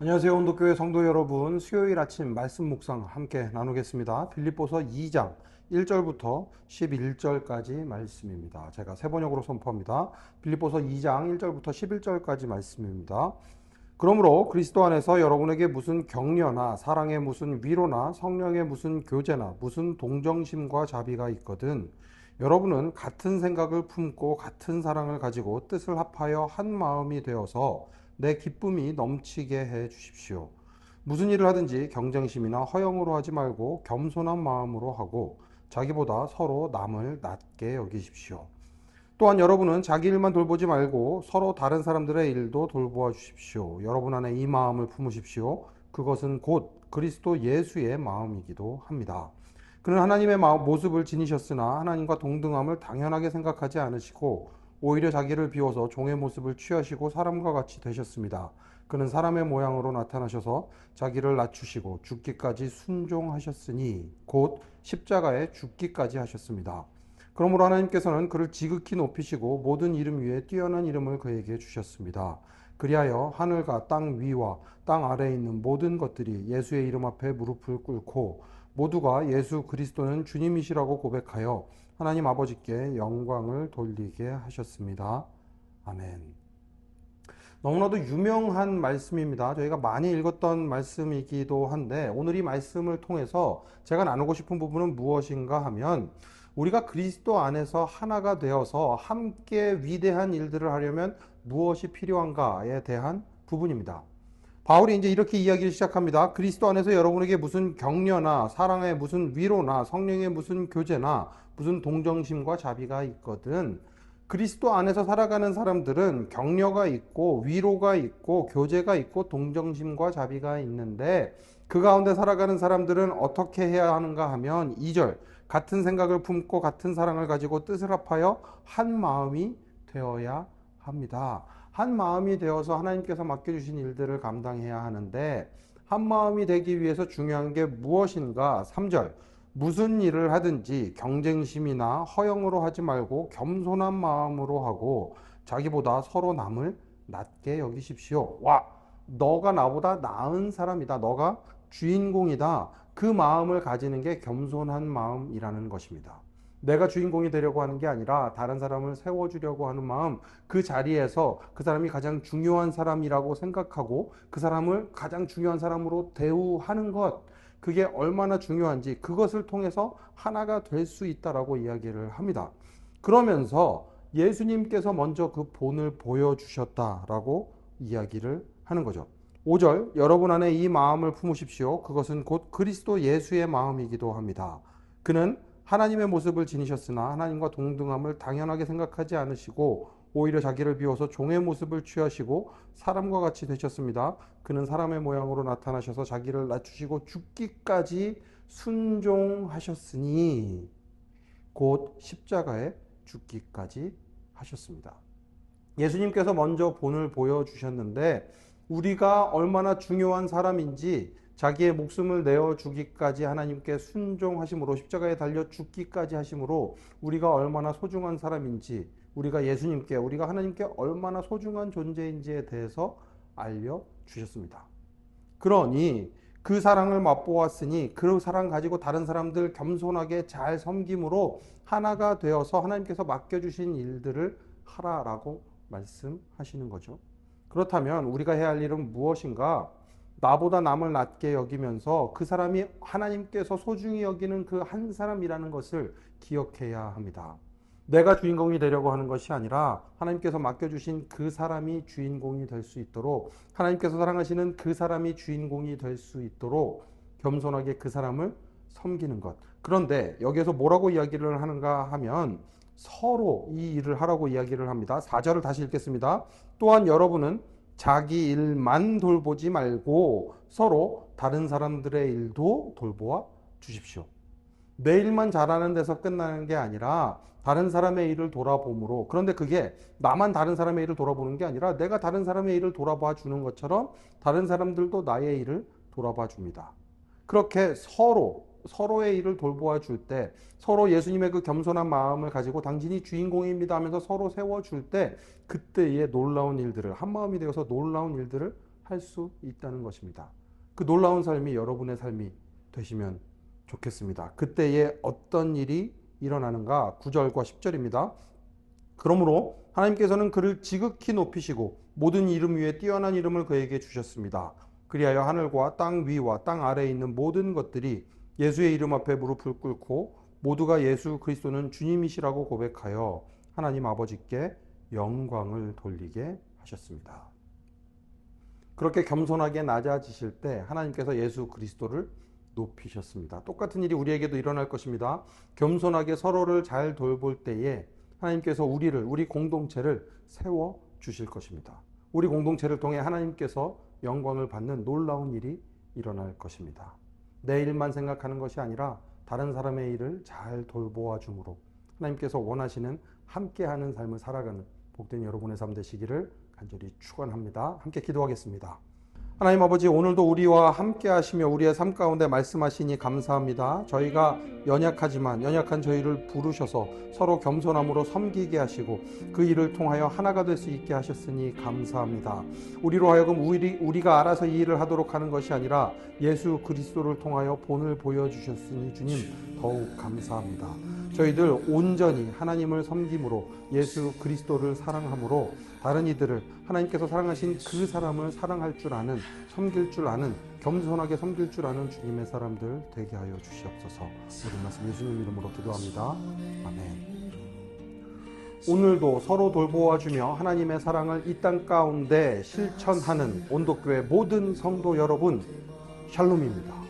안녕하세요. 온도교회 성도 여러분. 수요일 아침 말씀 묵상 함께 나누겠습니다. 빌립보서 2장 1절부터 11절까지 말씀입니다. 제가 세 번역으로 선포합니다. 빌립보서 2장 1절부터 11절까지 말씀입니다. 그러므로 그리스도 안에서 여러분에게 무슨 격려나 사랑의 무슨 위로나 성령의 무슨 교제나 무슨 동정심과 자비가 있거든 여러분은 같은 생각을 품고 같은 사랑을 가지고 뜻을 합하여 한 마음이 되어서 내 기쁨이 넘치게 해 주십시오. 무슨 일을 하든지 경쟁심이나 허영으로 하지 말고 겸손한 마음으로 하고 자기보다 서로 남을 낮게 여기십시오. 또한 여러분은 자기 일만 돌보지 말고 서로 다른 사람들의 일도 돌보아 주십시오. 여러분 안에 이 마음을 품으십시오. 그것은 곧 그리스도 예수의 마음이기도 합니다. 그는 하나님의 모습을 지니셨으나 하나님과 동등함을 당연하게 생각하지 않으시고 오히려 자기를 비워서 종의 모습을 취하시고 사람과 같이 되셨습니다. 그는 사람의 모양으로 나타나셔서 자기를 낮추시고 죽기까지 순종하셨으니 곧 십자가에 죽기까지 하셨습니다. 그러므로 하나님께서는 그를 지극히 높이시고 모든 이름 위에 뛰어난 이름을 그에게 주셨습니다. 그리하여 하늘과 땅 위와 땅 아래에 있는 모든 것들이 예수의 이름 앞에 무릎을 꿇고 모두가 예수 그리스도는 주님이시라고 고백하여 하나님 아버지께 영광을 돌리게 하셨습니다. 아멘. 너무나도 유명한 말씀입니다. 저희가 많이 읽었던 말씀이기도 한데 오늘 이 말씀을 통해서 제가 나누고 싶은 부분은 무엇인가 하면 우리가 그리스도 안에서 하나가 되어서 함께 위대한 일들을 하려면 무엇이 필요한가에 대한 부분입니다. 바울이 이제 이렇게 이야기를 시작합니다. 그리스도 안에서 여러분에게 무슨 격려나 사랑의 무슨 위로나 성령의 무슨 교제나 무슨 동정심과 자비가 있거든. 그리스도 안에서 살아가는 사람들은 격려가 있고 위로가 있고 교제가 있고 동정심과 자비가 있는데 그 가운데 살아가는 사람들은 어떻게 해야 하는가 하면 2절 같은 생각을 품고 같은 사랑을 가지고 뜻을 합하여 한 마음이 되어야 합니다. 한 마음이 되어서 하나님께서 맡겨주신 일들을 감당해야 하는데 한 마음이 되기 위해서 중요한 게 무엇인가? 3절. 무슨 일을 하든지 경쟁심이나 허영으로 하지 말고 겸손한 마음으로 하고 자기보다 서로 남을 낮게 여기십시오. 와, 너가 나보다 나은 사람이다. 너가 주인공이다. 그 마음을 가지는 게 겸손한 마음이라는 것입니다. 내가 주인공이 되려고 하는 게 아니라 다른 사람을 세워주려고 하는 마음, 그 자리에서 그 사람이 가장 중요한 사람이라고 생각하고 그 사람을 가장 중요한 사람으로 대우하는 것, 그게 얼마나 중요한지 그것을 통해서 하나가 될 수 있다라고 이야기를 합니다. 그러면서 예수님께서 먼저 그 본을 보여주셨다라고 이야기를 하는 거죠. 5절, 여러분 안에 이 마음을 품으십시오. 그것은 곧 그리스도 예수의 마음이기도 합니다. 그는 하나님의 모습을 지니셨으나 하나님과 동등함을 당연하게 생각하지 않으시고 오히려 자기를 비워서 종의 모습을 취하시고 사람과 같이 되셨습니다. 그는 사람의 모양으로 나타나셔서 자기를 낮추시고 죽기까지 순종하셨으니 곧 십자가에 죽기까지 하셨습니다. 예수님께서 먼저 본을 보여주셨는데 우리가 얼마나 중요한 사람인지 자기의 목숨을 내어 주기까지 하나님께 순종하심으로 십자가에 달려 죽기까지 하심으로 우리가 얼마나 소중한 사람인지 우리가 예수님께 우리가 하나님께 얼마나 소중한 존재인지에 대해서 알려 주셨습니다. 그러니 그 사랑을 맛보았으니 그 사랑 가지고 다른 사람들 겸손하게 잘 섬김으로 하나가 되어서 하나님께서 맡겨 주신 일들을 하라라고 말씀하시는 거죠. 그렇다면 우리가 해야 할 일은 무엇인가? 나보다 남을 낮게 여기면서 그 사람이 하나님께서 소중히 여기는 그 한 사람이라는 것을 기억해야 합니다. 내가 주인공이 되려고 하는 것이 아니라 하나님께서 맡겨주신 그 사람이 주인공이 될 수 있도록 하나님께서 사랑하시는 그 사람이 주인공이 될 수 있도록 겸손하게 그 사람을 섬기는 것. 그런데 여기에서 뭐라고 이야기를 하는가 하면 서로 이 일을 하라고 이야기를 합니다. 4절을 다시 읽겠습니다. 또한 여러분은 자기 일만 돌보지 말고 서로 다른 사람들의 일도 돌보아 주십시오. 내 일만 잘하는 데서 끝나는 게 아니라 다른 사람의 일을 돌아봄으로 그런데 그게 나만 다른 사람의 일을 돌아보는 게 아니라 내가 다른 사람의 일을 돌아봐 주는 것처럼 다른 사람들도 나의 일을 돌아봐 줍니다. 그렇게 서로 서로의 일을 돌보아 줄 때, 서로 예수님의 그 겸손한 마음을 가지고 당신이 주인공입니다 하면서 서로 세워줄 때, 그때의 놀라운 일들을, 한 마음이 되어서 놀라운 일들을 할 수 있다는 것입니다. 그 놀라운 삶이 여러분의 삶이 되시면 좋겠습니다. 그때에 어떤 일이 일어나는가? 9절과 10절입니다. 그러므로 하나님께서는 그를 지극히 높이시고 모든 이름 위에 뛰어난 이름을 그에게 주셨습니다. 그리하여 하늘과 땅 위와 땅 아래에 있는 모든 것들이 예수의 이름 앞에 무릎을 꿇고 모두가 예수 그리스도는 주님이시라고 고백하여 하나님 아버지께 영광을 돌리게 하셨습니다. 그렇게 겸손하게 낮아지실 때 하나님께서 예수 그리스도를 높이셨습니다. 똑같은 일이 우리에게도 일어날 것입니다. 겸손하게 서로를 잘 돌볼 때에 하나님께서 우리를, 우리 공동체를 세워 주실 것입니다. 우리 공동체를 통해 하나님께서 영광을 받는 놀라운 일이 일어날 것입니다. 내 일만 생각하는 것이 아니라 다른 사람의 일을 잘 돌보아 줌으로 하나님께서 원하시는 함께하는 삶을 살아가는 복된 여러분의 삶 되시기를 간절히 축원합니다. 함께 기도하겠습니다. 하나님 아버지 오늘도 우리와 함께 하시며 우리의 삶 가운데 말씀하시니 감사합니다. 저희가 연약하지만 연약한 저희를 부르셔서 서로 겸손함으로 섬기게 하시고 그 일을 통하여 하나가 될 수 있게 하셨으니 감사합니다. 우리로 하여금 우리, 우리가 알아서 이 일을 하도록 하는 것이 아니라 예수 그리스도를 통하여 본을 보여주셨으니 주님 더욱 감사합니다. 저희들 온전히 하나님을 섬김으로 예수 그리스도를 사랑함으로 다른 이들을 하나님께서 사랑하신 그 사람을 사랑할 줄 아는 섬길 줄 아는 겸손하게 섬길 줄 아는 주님의 사람들 되게 하여 주시옵소서. 모든 말씀 예수님 이름으로 기도합니다. 아멘. 오늘도 서로 돌보아주며 하나님의 사랑을 이 땅 가운데 실천하는 온도교회 모든 성도 여러분 샬롬입니다.